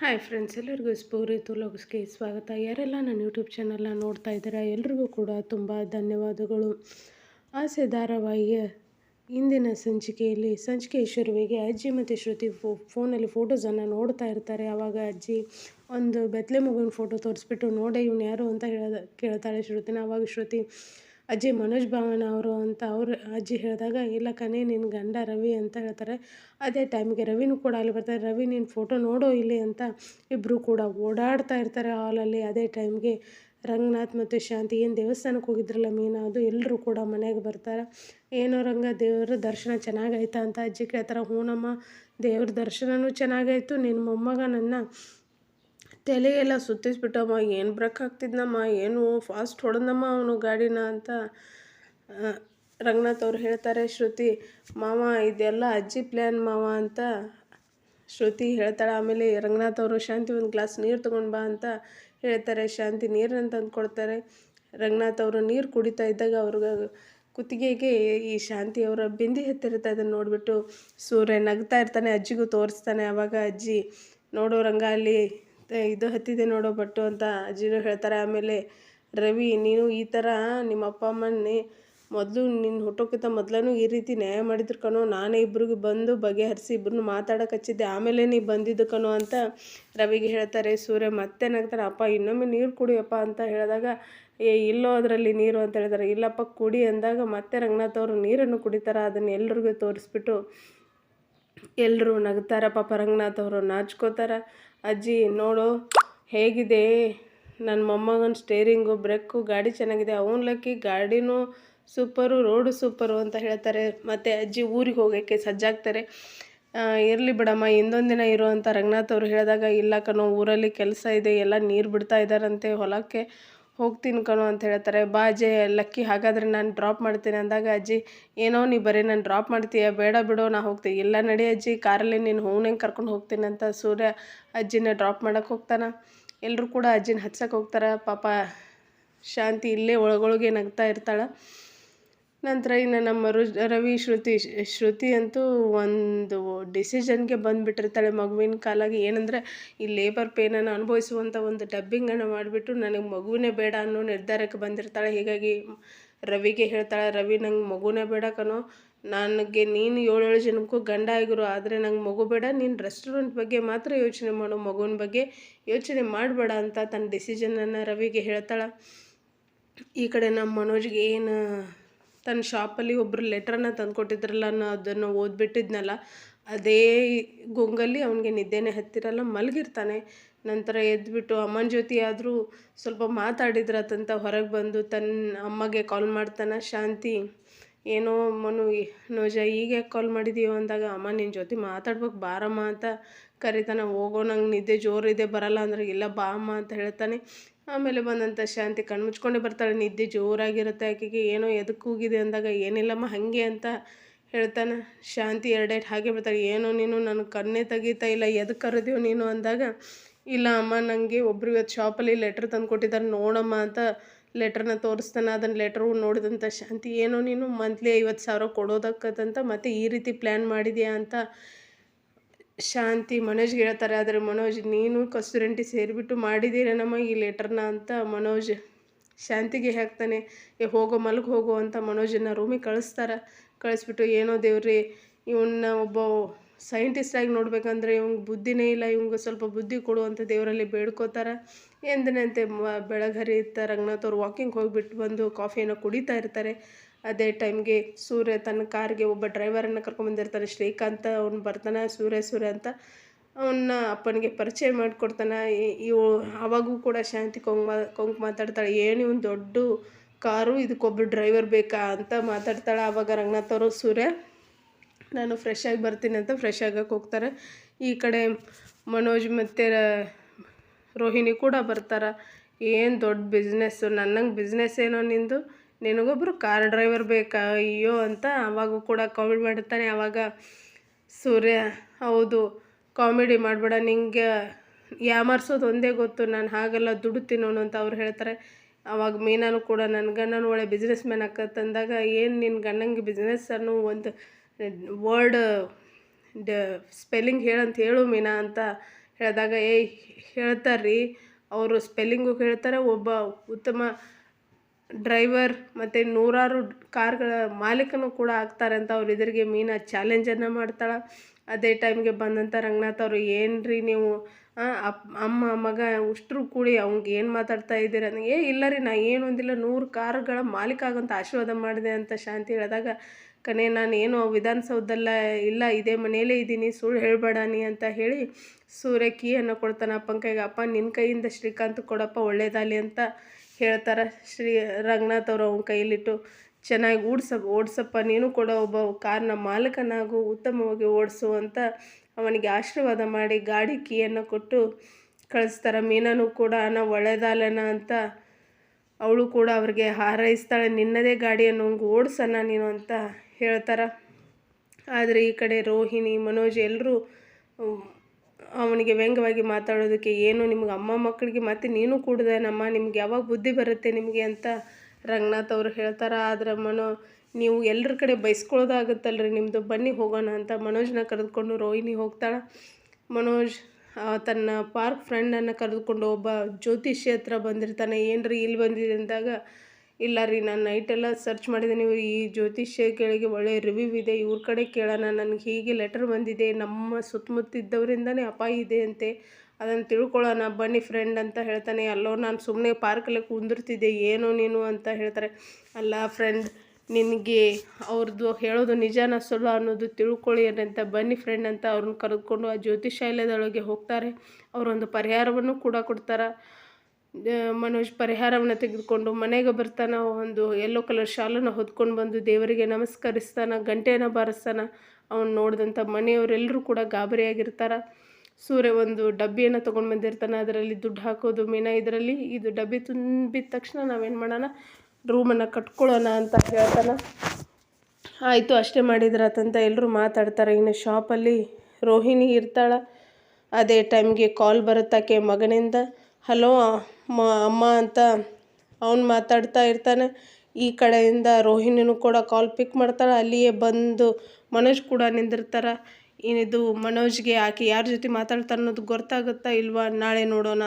Hi friends, ಎಲ್ಲರಿಗೂ ಸ್ಪೂರಿ ತುಲೋಗ್ಸ್ಗೆ ಸ್ವಾಗತ. ಯಾರೆಲ್ಲ ನನ್ನ ಯೂಟ್ಯೂಬ್ ಚಾನಲ್ನ ನೋಡ್ತಾ ಇದ್ದೀರಾ, ಎಲ್ರಿಗೂ ಕೂಡ ತುಂಬ ಧನ್ಯವಾದಗಳು. ಆಸೆ ಧಾರಾವಾಹಿಯ ಇಂದಿನ ಸಂಚಿಕೆಯಲ್ಲಿ ಸಂಚಿಕೆ ಶುರುವಿಗೆ ಅಜ್ಜಿ ಮತ್ತು ಶ್ರುತಿ ಫೋ, ಫೋನಲ್ಲಿ ಫೋಟೋಸನ್ನು ನೋಡ್ತಾ ಇರ್ತಾರೆ. ಆವಾಗ ಅಜ್ಜಿ ಒಂದು ಬೆತ್ತಲೆ ಮಗುವಿನ ಫೋಟೋ ತೋರಿಸ್ಬಿಟ್ಟು, ನೋಡೆ, ಇವ್ನು ಯಾರು? ಅಂತ ಹೇಳ ಕೇಳ್ತಾಳೆ ಶ್ರುತಿನ. ಆವಾಗ ಶ್ರುತಿ ಅಜ್ಜಿ ಮನೋಜ್ ಭಾವನ ಅವರು ಅಂತ ಅವ್ರು ಅಜ್ಜಿ ಹೇಳಿದಾಗ, ಇಲ್ಲ ಕಣೆ ನಿನ್ನ ಗಂಡ ರವಿ ಅಂತ ಹೇಳ್ತಾರೆ. ಅದೇ ಟೈಮ್ಗೆ ರವಿನೂ ಕೂಡ ಅಲ್ಲಿ ಬರ್ತಾರೆ. ರವಿ ನಿನ್ನ ಫೋಟೋ ನೋಡೋ ಇಲ್ಲಿ ಅಂತ ಇಬ್ಬರು ಕೂಡ ಓಡಾಡ್ತಾ ಇರ್ತಾರೆ ಹಾಲಲ್ಲಿ ಅದೇ ಟೈಮ್ಗೆ ರಂಗನಾಥ್ ಮತ್ತು ಶಾಂತಿ ಏನು ದೇವಸ್ಥಾನಕ್ಕೆ ಹೋಗಿದ್ರಲ್ಲ ಮೀನಾ, ಅದು ಎಲ್ಲರೂ ಕೂಡ ಮನೆಗೆ ಬರ್ತಾರೆ. ಏನೋ ರಂಗ ದೇವರ ದರ್ಶನ ಚೆನ್ನಾಗಾಯ್ತಾ ಅಂತ ಅಜ್ಜಿ ಕೇಳ್ತಾರೆ. ಹ್ಞೂನಮ್ಮ ದೇವ್ರ ದರ್ಶನವೂ ಚೆನ್ನಾಗಾಯಿತು. ನಿನ್ನ ಮೊಮ್ಮಗ ನನ್ನ ತಲೆಯೆಲ್ಲ ಸುತ್ತಿಸ್ಬಿಟ್ಟಮ್ಮ, ಏನು ಬ್ರೇಕ್ ಹಾಕ್ತಿದ್ನಮ್ಮ, ಏನು ಫಾಸ್ಟ್ ಹೊಡೆದಮ್ಮ ಅವನು ಗಾಡಿನ ಅಂತ. ರಂಗನಾಥ್ ಅವ್ರು ಹೇಳ್ತಾರೆ, ಶ್ರುತಿ, ಮಾವ, ಇದೆಲ್ಲ ಅಜ್ಜಿ ಪ್ಲ್ಯಾನ್ ಮಾವ ಅಂತ. ಶ್ರುತಿ ಹೇಳ್ತಾಳೆ, ಆಮೇಲೆ ರಂಗನಾಥ್ ಅವರು, ಶಾಂತಿ, ಒಂದು ಗ್ಲಾಸ್ ನೀರು ತೊಗೊಂಡು ಬಾ ಅಂತ ಹೇಳ್ತಾರೆ. ಶಾಂತಿ ನೀರನ್ನು ತಂದು ಕೊಡ್ತಾರೆ ರಂಗನಾಥ್ ಅವರು ನೀರು ಕುಡಿತಾ ಇದ್ದಾಗ ಅವ್ರಿಗೆ ಕುತ್ತಿಗೆಗೆ ಈ ಶಾಂತಿ ಅವರ ಬಿಂದಿ ಹತ್ತಿರುತ್ತೆ ಅದನ್ನು ನೋಡಿಬಿಟ್ಟು. ಸೂರ್ಯ ನಗ್ತಾ ಇರ್ತಾನೆ, ಅಜ್ಜಿಗೂ ತೋರಿಸ್ತಾನೆ ಆವಾಗ ಅಜ್ಜಿ, ನೋಡೋ ರಂಗ, ಅಲ್ಲಿ ಇದು ಹತ್ತಿದೆ ನೋಡೋ ಬಟ್ಟು ಅಂತ ಅಜ್ಜಿನೂ ಹೇಳ್ತಾರೆ. ಆಮೇಲೆ, ರವಿ, ನೀನು ಈ ಥರ ನಿಮ್ಮ ಅಪ್ಪ ಅಮ್ಮನೇ ಮೊದಲು ನಿನ್ನ ಹುಟ್ಟೋಕ್ಕಿಂತ ಮೊದಲೂ ಈ ರೀತಿ ನ್ಯಾಯ ಮಾಡಿದ್ರು ಕಣೋ. ನಾನೇ ಇಬ್ರಿಗೆ ಬಂದು ಬಗೆಹರಿಸಿ ಇಬ್ರನ್ನ ಮಾತಾಡೋಕೆ ಹಚ್ಚಿದ್ದೆ. ಆಮೇಲೆ ನೀ ಬಂದಿದ್ದು ಕಣೋ ಅಂತ ರವಿಗೆ ಹೇಳ್ತಾರೆ. ಸೂರ್ಯ ಮತ್ತೆ ನಗ್ತಾರೆ ಅಪ್ಪ, ಇನ್ನೊಮ್ಮೆ ನೀರು ಕುಡಿಯಪ್ಪ ಅಂತ ಹೇಳಿದಾಗ, ಏ, ಇಲ್ಲೋ ಅದರಲ್ಲಿ ನೀರು ಅಂತ ಹೇಳಿದಾರೆ ಇಲ್ಲಪ್ಪ, ಕುಡಿ ಅಂದಾಗ ಮತ್ತೆ ರಂಗನಾಥ್ ಅವರು ನೀರನ್ನು ಕುಡಿತಾರೆ. ಅದನ್ನು ಎಲ್ರಿಗೂ ತೋರಿಸ್ಬಿಟ್ಟು ಎಲ್ಲರೂ ನಗ್ತಾರ, ಪಾಪ ರಂಗನಾಥ್ ಅವರು ನಾಚ್ಕೋತಾರ. ಅಜ್ಜಿ, ನೋಡು, ಹೇಗಿದೆ? ನನ್ನ ಮೊಮ್ಮಗನ ಸ್ಟೇರಿಂಗು ಬ್ರೇಕು ಗಾಡಿ ಚೆನ್ನಾಗಿದೆ. ಅವನ ಲಕ್ಕಿ ಗಾಡಿನೂ ಸೂಪರು ರೋಡು ಸೂಪರು ಅಂತ ಹೇಳ್ತಾರೆ. ಮತ್ತು ಅಜ್ಜಿ ಊರಿಗೆ ಹೋಗೋಕ್ಕೆ ಸಜ್ಜಾಗ್ತಾರೆ. ಇರಲಿ ಬಿಡಮ್ಮ, ಇನ್ನೊಂದು ದಿನ ಇರೋ ಅಂತ ರಂಗನಾಥ್ ಅವರು ಹೇಳಿದಾಗ, ಇಲ್ಲ ಕಣೋ, ಊರಲ್ಲಿ ಕೆಲಸ ಇದೆ, ಎಲ್ಲ ನೀರು ಬಿಡ್ತಾ ಇದ್ದಾರಂತೆ ಹೊಲಕ್ಕೆ. ಹೋಗ್ತೀನಿ ಕಣೋ ಅಂತ ಹೇಳ್ತಾರೆ. ಬಾ ಅಜ್ಜಿ, ಲಕ್ಕಿ ಹಾಗಾದರೆ ನಾನು ಡ್ರಾಪ್ ಮಾಡ್ತೀನಿ ಅಂದಾಗ ಅಜ್ಜಿ, ಏನೋ ನೀ ಬರೀ ನಾನು ಡ್ರಾಪ್ ಮಾಡ್ತೀಯ, ಬೇಡ ಬಿಡು, ನಾ ಹೋಗ್ತೀನಿ. ಇಲ್ಲ ನಡಿ ಅಜ್ಜಿ, ಕಾರಲ್ಲಿ ನೀನು ಹೂನಂಗೆ ಕರ್ಕೊಂಡು ಹೋಗ್ತೀನಿ ಅಂತ ಸೂರ್ಯ ಅಜ್ಜಿನ ಡ್ರಾಪ್ ಮಾಡೋಕ್ಕೆ ಹೋಗ್ತಾನೆ. ಎಲ್ಲರೂ ಕೂಡ ಅಜ್ಜಿನ ಹಚ್ಚಕ್ಕೆ ಹೋಗ್ತಾರೆ. ಪಾಪ ಶಾಂತಿ ಇಲ್ಲೇ ಒಳಗೊಳಗೆ ನಗ್ತಾ ಇರ್ತಾಳೆ. ನಂತರ ಇನ್ನು ನಮ್ಮ ರು, ರವಿ ಶ್ರುತಿ ಶ್ರುತಿ ಅಂತೂ ಒಂದು ಡಿಸಿಷನ್ಗೆ ಬಂದುಬಿಟ್ಟಿರ್ತಾಳೆ ಮಗುವಿನ ಕಾಲಾಗಿ. ಏನಂದರೆ, ಈ ಲೇಬರ್ ಪೇನನ್ನು ಅನುಭವಿಸುವಂಥ ಒಂದು ಡಬ್ಬಿಂಗನ್ನು ಮಾಡಿಬಿಟ್ಟು ನನಗೆ ಮಗುವೇ ಬೇಡ ಅನ್ನೋ ನಿರ್ಧಾರಕ್ಕೆ ಬಂದಿರ್ತಾಳೆ. ಹೀಗಾಗಿ ರವಿಗೆ ಹೇಳ್ತಾಳೆ, ರವಿ, ನಂಗೆ ಮಗುನೇ ಬೇಡ ಕಣೋ. ನನಗೆ ನೀನು ಏಳೇಳು ಜನಕ್ಕೂ ಗಂಡ ಆಗಿರು, ಆದರೆ ನಂಗೆ ಮಗು ಬೇಡ. ನೀನು ರೆಸ್ಟೋರೆಂಟ್ ಬಗ್ಗೆ ಮಾತ್ರ ಯೋಚನೆ ಮಾಡು. ಮಗುವಿನ ಬಗ್ಗೆ ಯೋಚನೆ ಮಾಡಬೇಡ ಅಂತ ತನ್ನ ಡಿಸಿಷನನ್ನು ರವಿಗೆ ಹೇಳ್ತಾಳೆ. ಈ ಕಡೆ ನಮ್ಮ ಮನೋಜ್ಗೆ ಏನು ತನ್ನ ಶಾಪಲ್ಲಿ ಒಬ್ಬರು ಲೆಟ್ರನ್ನ ತಂದುಕೊಟ್ಟಿದ್ರಲ್ಲ ಅನ್ನೋ ಅದನ್ನು ಓದ್ಬಿಟ್ಟಿದ್ನಲ್ಲ, ಅದೇ ಗೊಂಗಲ್ಲಿ ಅವನಿಗೆ ನಿದ್ದೆನೇ ಹತ್ತಿರಲ್ಲ, ಮಲಗಿರ್ತಾನೆ. ನಂತರ ಎದ್ಬಿಟ್ಟು ಅಮ್ಮನ ಜೊತೆ ಆದರೂ ಸ್ವಲ್ಪ ಮಾತಾಡಿದ್ರತಂತ ಹೊರಗೆ ಬಂದು ತನ್ನ ಅಮ್ಮಗೆ ಕಾಲ್ ಮಾಡ್ತಾನೆ, ಶಾಂತಿ ಏನೋ ಮನು, ನೋಜ ಈಗ ಯಾಕೆ ಕಾಲ್ ಮಾಡಿದೀಯೋ ಅಂದಾಗ, ಅಮ್ಮ ನಿನ್ನ ಜೊತೆ ಮಾತಾಡ್ಬೇಕು ಬಾರಮ್ಮ ಅಂತ ಕರಿತಾನೆ. ಹೋಗೋ, ನಂಗೆ ನಿದ್ದೆ ಜೋರಿದೆ, ಬರಲ್ಲ ಅಂದ್ರೆ ಇಲ್ಲ, ಬಾ ಅಮ್ಮ ಅಂತ ಹೇಳ್ತಾನೆ. ಆಮೇಲೆ ಬಂದಂಥ ಶಾಂತಿ ಕಣ್ಣು ಮುಚ್ಕೊಂಡೇ ಬರ್ತಾಳೆ. ನಿದ್ದೆ ಜೋರಾಗಿರುತ್ತೆ ಆಕೆಗೆ. ಏನೋ ಎದಕ್ಕೆ ಹೋಗಿದೆ ಅಂದಾಗ, ಏನಿಲ್ಲಮ್ಮ, ಹಾಗೆ ಅಂತ ಹೇಳ್ತಾನೆ. ಶಾಂತಿ ಎರಡೇಟ್ ಹಾಗೆ ಬರ್ತಾಳೆ ಏನೋ ನೀನು ನನ್ನ ಕಣ್ಣೇ ತೆಗೀತಾ ಇಲ್ಲ ಎದಕ್ಕೆ ಕರೆದೀವ್ ನೀನು? ಅಂದಾಗ, ಇಲ್ಲ ಅಮ್ಮ ನನಗೆ ಒಬ್ರು ಇವತ್ತು ಶಾಪಲ್ಲಿ ಲೆಟ್ರ್ ತಂದು ಕೊಟ್ಟಿದ್ದಾರೆ ನೋಡಮ್ಮ ಅಂತ ಲೆಟ್ರನ್ನ ತೋರಿಸ್ತಾನೆ, ಅದನ್ನು ಲೆಟ್ರು ನೋಡಿದಂಥ ಶಾಂತಿ, ಏನೋ ನೀನು ಮಂತ್ಲಿ ಐವತ್ತು ಸಾವಿರ ಕೊಡೋದಕ್ಕಂತ ಮತ್ತೆ ಈ ರೀತಿ ಪ್ಲ್ಯಾನ್ ಮಾಡಿದೆಯಾ? ಅಂತ ಶಾಂತಿ ಮನೋಜ್ಗೆ ಹೇಳ್ತಾರೆ. ಆದರೆ ಮನೋಜ್, ನೀನು ಕಸ್ತೂರಂಟಿ ಸೇರಿಬಿಟ್ಟು ಮಾಡಿದ್ದೀರೇನಮ್ಮ ಈ ಲೆಟ್ರನ್ನ ಅಂತ ಮನೋಜ್ ಶಾಂತಿಗೆ ಹಾಕ್ತಾನೆ ಏ, ಹೋಗೋ, ಮಲ್ಗೆ ಹೋಗೋ ಅಂತ ಮನೋಜನ್ನ ರೂಮಿಗೆ ಕಳಿಸ್ತಾರೆ. ಕಳಿಸ್ಬಿಟ್ಟು, ಏನೋ ದೇವ್ರಿ ಇವನ್ನ ಒಬ್ಬ ಸೈಂಟಿಸ್ಟಾಗಿ ನೋಡ್ಬೇಕಂದ್ರೆ ಇವಂಗೆ ಬುದ್ಧಿನೇ ಇಲ್ಲ ಇವಂಗೆ ಸ್ವಲ್ಪ ಬುದ್ಧಿ ಕೊಡು ಅಂತ ದೇವರಲ್ಲಿ ಬೇಡ್ಕೋತಾರೆ. ಎಂದಿನಂತೆ ಬೆಳಗರಿಯುತ್ತಾ ರಂಗನಾಥ್ ಅವ್ರು ವಾಕಿಂಗ್ ಹೋಗಿಬಿಟ್ಟು ಬಂದು ಕಾಫಿಯನ್ನು ಕುಡಿತಾ ಇರ್ತಾರೆ. ಅದೇ ಟೈಮ್ಗೆ ಸೂರ್ಯ ತನ್ನ ಕಾರ್ಗೆ ಒಬ್ಬ ಡ್ರೈವರನ್ನು ಕರ್ಕೊಂಬಂದಿರ್ತಾನೆ ಶ್ರೀಕಾಂತ ಅವ್ನು ಬರ್ತಾನೆ, ಸೂರ್ಯ ಸೂರ್ಯ ಅಂತ. ಅವನ್ನ ಅಪ್ಪನಿಗೆ ಪರಿಚಯ ಮಾಡಿಕೊಡ್ತಾನೆ. ಇವು ಅವಾಗೂ ಕೂಡ ಶಾಂತಿ ಕೊಂಗ್ ಕೊಂಕ್ ಮಾತಾಡ್ತಾಳೆ. ಏನು ಇವನು ದೊಡ್ಡ ಕಾರು ಇದಕ್ಕೊಬ್ಬ ಡ್ರೈವರ್ ಬೇಕಾ ಅಂತ ಮಾತಾಡ್ತಾಳೆ. ಆವಾಗ ರಂಗನಾಥ್ ಅವರು, ಸೂರ್ಯ ನಾನು ಫ್ರೆಶ್ ಆಗಿ ಬರ್ತೀನಿ ಅಂತ ಫ್ರೆಶ್ ಆಗಕ್ಕೆ ಹೋಗ್ತಾರೆ. ಈ ಕಡೆ ಮನೋಜ್ ಮತ್ತು ರೋಹಿಣಿ ಕೂಡ ಬರ್ತಾರೆ. ಏನು ದೊಡ್ಡ ಬಿಸ್ನೆಸ್ಸು ನನ್ನಂಗೆ ಬಿಸ್ನೆಸ್ ಏನೋ ನಿಂದು? ನಿನಗೊಬ್ಬರು ಕಾರ್ ಡ್ರೈವರ್ ಬೇಕಾ? ಅಯ್ಯೋ ಅಂತ ಅವಾಗೂ ಕೂಡ ಕಾಮಿಡಿ ಮಾಡಿರ್ತಾನೆ ಆವಾಗ ಸೂರ್ಯ, ಹೌದು ಕಾಮಿಡಿ ಮಾಡಬೇಡ, ನಿಂಗೆ ಯಾಮರ್ಸೋದು ಒಂದೇ ಗೊತ್ತು. ನಾನು ಹಾಗೆಲ್ಲ ದುಡುತ್ತೀನೋನು ಅಂತ ಅವ್ರು ಹೇಳ್ತಾರೆ. ಅವಾಗ ಮೀನಾನು ಕೂಡ ನನ್ನ ಗಂಡನ ಒಳ್ಳೆ ಬಿಸ್ನೆಸ್ ಮ್ಯಾನ್ ಆಕತ್ತಂದಾಗ ಏನು ನಿನ್ನ ಗಂಡಂಗೆ ಬಿಸ್ನೆಸ್ ಅನ್ನೋ ಒಂದು ವರ್ಡ್, ಡ, ಸ್ಪೆಲ್ಲಿಂಗ್ ಹೇಳಂತ ಹೇಳು ಮೀನಾ ಅಂತ ಹೇಳಿದಾಗ, ಏ ಹೇಳ್ತಾರೆ ರೀ ಅವರು ಸ್ಪೆಲ್ಲಿಂಗು ಹೇಳ್ತಾರೆ, ಒಬ್ಬ ಉತ್ತಮ ಡ್ರೈವರ್ ಮತ್ತು ನೂರಾರು ಕಾರ್ಗಳ ಮಾಲೀಕನೂ ಕೂಡ ಆಗ್ತಾರೆ ಅಂತ ಅವ್ರು ಎದುರಿಗೆ ಮೀನಾ ಚಾಲೆಂಜನ್ನು ಮಾಡ್ತಾಳೆ. ಅದೇ ಟೈಮ್ಗೆ ಬಂದಂಥ ರಂಗನಾಥ್ ಅವರು ಏನು ರೀ ನೀವು ಅಮ್ಮ, ಮಗ ಉಷ್ಟ್ರು ಕೂಡಿ ಅವ್ನಿಗೆ ಏನು ಮಾತಾಡ್ತಾ ಇದ್ದೀರ? ಏ, ಇಲ್ಲ ರೀ, ನಾ ಏನು ಒಂದಿಲ್ಲ, ನೂರು ಕಾರುಗಳ ಮಾಲೀಕ ಆಗೋಂಥ ಆಶೀರ್ವಾದ ಮಾಡಿದೆ ಅಂತ ಶಾಂತಿ ಹೇಳಿದಾಗ ಕಣೆ, ನಾನು ಏನು ವಿಧಾನಸೌಧದಲ್ಲ ಇಲ್ಲ, ಇದೇ ಮನೆಯಲ್ಲೇ ಇದ್ದೀನಿ, ಸುಳ್ಳು ಹೇಳಬೇಡ ನೀ ಅಂತ ಹೇಳಿ ಸೂರ್ಯ ಕೀಯನ್ನು ಕೊಡ್ತಾನೆ ಅಪ್ಪನ ಕೈಗೆ ಅಪ್ಪ ನಿನ್ನ ಕೈಯಿಂದ ಶ್ರೀಕಾಂತ್ ಕೊಡಪ್ಪ, ಒಳ್ಳೇದಾಗಲಿ ಅಂತ ಹೇಳ್ತಾರೆ ಶ್ರೀ ರಂಗನಾಥ್ ಅವರು ಅವನ ಕೈಯಲ್ಲಿಟ್ಟು. ಚೆನ್ನಾಗಿ ಓಡಿಸ ಓಡಿಸಪ್ಪ, ನೀನು ಕೂಡ ಒಬ್ಬ ಕಾರ್ನ ಮಾಲಕನಾಗು, ಉತ್ತಮವಾಗಿ ಓಡಿಸು ಅಂತ ಅವನಿಗೆ ಆಶೀರ್ವಾದ ಮಾಡಿ ಗಾಡಿ ಕೀಯನ್ನು ಕೊಟ್ಟು ಕಳಿಸ್ತಾರೆ. ಮೀನನು ಕೂಡ ನಾ ಒಳ್ಳೆದಾಲನ ಅಂತ ಅವಳು ಕೂಡ ಅವ್ರಿಗೆ ಹಾರೈಸ್ತಾಳೆ, ನಿನ್ನದೇ ಗಾಡಿಯನ್ನು ಓಡಿಸೋಣ ನೀನು ಅಂತ ಹೇಳ್ತಾರೆ. ಆದರೆ ಈ ಕಡೆ ರೋಹಿಣಿ, ಮನೋಜ್ ಎಲ್ಲರೂ ಅವನಿಗೆ ವ್ಯಂಗ್ಯವಾಗಿ ಮಾತಾಡೋದಕ್ಕೆ, ಏನು ನಿಮ್ಗೆ ಅಮ್ಮ ಮಕ್ಕಳಿಗೆ ಮತ್ತೆ ನೀನು ಕೂಡ್ದೇನಮ್ಮ? ನಿಮ್ಗೆ ಯಾವಾಗ ಬುದ್ಧಿ ಬರುತ್ತೆ ನಿಮಗೆ? ಅಂತ ರಂಗನಾಥ್ ಅವರು ಹೇಳ್ತಾರೆ. ಆದರೆ ಮನೋ, ನೀವು ಎಲ್ಲರ ಕಡೆ ಬೈಸ್ಕೊಳ್ಳೋದಾಗುತ್ತಲ್ರಿ ನಿಮ್ಮದು ಬನ್ನಿ ಹೋಗೋಣ ಅಂತ ಮನೋಜ್ನ ಕರೆದುಕೊಂಡು ರೋಹಿಣಿ ಹೋಗ್ತಾಳೆ. ಮನೋಜ್ ತನ್ನ ಪಾರ್ಕ್ ಫ್ರೆಂಡನ್ನು ಕರೆದುಕೊಂಡು ಒಬ್ಬ ಜ್ಯೋತಿಷಿ ಹತ್ರ ಬಂದಿರ್ತಾನೆ. ಏನು ರೀ ಇಲ್ಲಿ ಬಂದಿದೆ ಅಂದಾಗ, ಇಲ್ಲ ರೀ, ನಾನು ನೈಟೆಲ್ಲ ಸರ್ಚ್ ಮಾಡಿದ್ದೀನಿ. ಈ ಜ್ಯೋತಿಷ್ಯ ಕೆಳಗೆ ಒಳ್ಳೆಯ ರಿವ್ಯೂ ಇದೆ. ಇವ್ರ ಕಡೆ ಕೇಳೋಣ. ನನಗೆ ಹೀಗೆ ಲೆಟರ್ ಬಂದಿದೆ. ನಮ್ಮ ಸುತ್ತಮುತ್ತ ಇದ್ದವರಿಂದನೇ ಅಪಾಯ ಇದೆ ಅಂತೆ. ಅದನ್ನು ತಿಳ್ಕೊಳ್ಳೋಣ. ಬನ್ನಿ ಫ್ರೆಂಡ್ ಅಂತ ಹೇಳ್ತಾನೆ. ಅಲ್ಲೋ, ನಾನು ಸುಮ್ಮನೆ ಪಾರ್ಕಲ್ಲೇ ಕುಂದಿರ್ತಿದ್ದೆ. ಏನೋ ನೀನು ಅಂತ ಹೇಳ್ತಾರೆ. ಅಲ್ಲ ಫ್ರೆಂಡ್ ನಿನಗೆ ಅವ್ರದ್ದು ಹೇಳೋದು ನಿಜಾನ ಸುಳ್ಳು ಅನ್ನೋದು ತಿಳ್ಕೊಳ್ಳಿ ಅಂತ ಬನ್ನಿ ಫ್ರೆಂಡ್ ಅಂತ ಅವ್ರನ್ನ ಕರೆದುಕೊಂಡು ಆ ಜ್ಯೋತಿಷಾಲಯದೊಳಗೆ ಹೋಗ್ತಾರೆ. ಅವರೊಂದು ಪರಿಹಾರವನ್ನು ಕೂಡ ಕೊಡ್ತಾರೆ. ಮನೋಜ್ ಪರಿಹಾರವನ್ನು ತೆಗೆದುಕೊಂಡು ಮನೆಗೆ ಬರ್ತಾನೆ. ಒಂದು ಯೆಲ್ಲೋ ಕಲರ್ ಶಾಲನ್ನು ಹೊದ್ಕೊಂಡು ಬಂದು ದೇವರಿಗೆ ನಮಸ್ಕರಿಸ್ತಾನೆ ಗಂಟೆನ ಬಾರಿಸ್ತಾನೆ. ಅವನು ನೋಡಿದಂಥ ಮನೆಯವರೆಲ್ಲರೂ ಕೂಡ ಗಾಬರಿಯಾಗಿರ್ತಾರೆ. ಸೂರ್ಯ ಒಂದು ಡಬ್ಬಿಯನ್ನು ತೊಗೊಂಡು ಬಂದಿರ್ತಾನೆ. ಅದರಲ್ಲಿ ದುಡ್ಡು ಹಾಕೋದು ಮೀನ ಇದರಲ್ಲಿ. ಇದು ಡಬ್ಬಿ ತುಂಬಿದ ತಕ್ಷಣ ನಾವೇನು ಮಾಡೋಣ? ರೂಮನ್ನು ಕಟ್ಕೊಳ್ಳೋಣ ಅಂತ ಹೇಳ್ತಾನೆ. ಆಯಿತು, ಅಷ್ಟೇ ಮಾಡಿದ್ರಾತಂತ ಎಲ್ಲರೂ ಮಾತಾಡ್ತಾರೆ. ಇನ್ನು ಶಾಪಲ್ಲಿ ರೋಹಿಣಿ ಇರ್ತಾಳೆ. ಅದೇ ಟೈಮ್ಗೆ ಕಾಲ್ ಬರುತ್ತಾಕೆ ಮಗನಿಂದ? ಹಲೋ ಮ ಅಮ್ಮ ಅಂತ ಅವನು ಮಾತಾಡ್ತಾ ಇರ್ತಾನೆ. ಈ ಕಡೆಯಿಂದ ರೋಹಿಣಿನೂ ಕೂಡ ಕಾಲ್ ಪಿಕ್ ಮಾಡ್ತಾಳೆ. ಅಲ್ಲಿಯೇ ಬಂದು ಮನೋಜ್ ಕೂಡ ನಿಂದಿರ್ತಾರೆ. ಏನಿದು ಮನೋಜ್ಗೆ ಆಕೆ ಯಾರ ಜೊತೆ ಮಾತಾಡ್ತಾರೆ ಅನ್ನೋದು ಗೊತ್ತಾಗುತ್ತಾ ಇಲ್ವಾ? ನಾಳೆ ನೋಡೋಣ.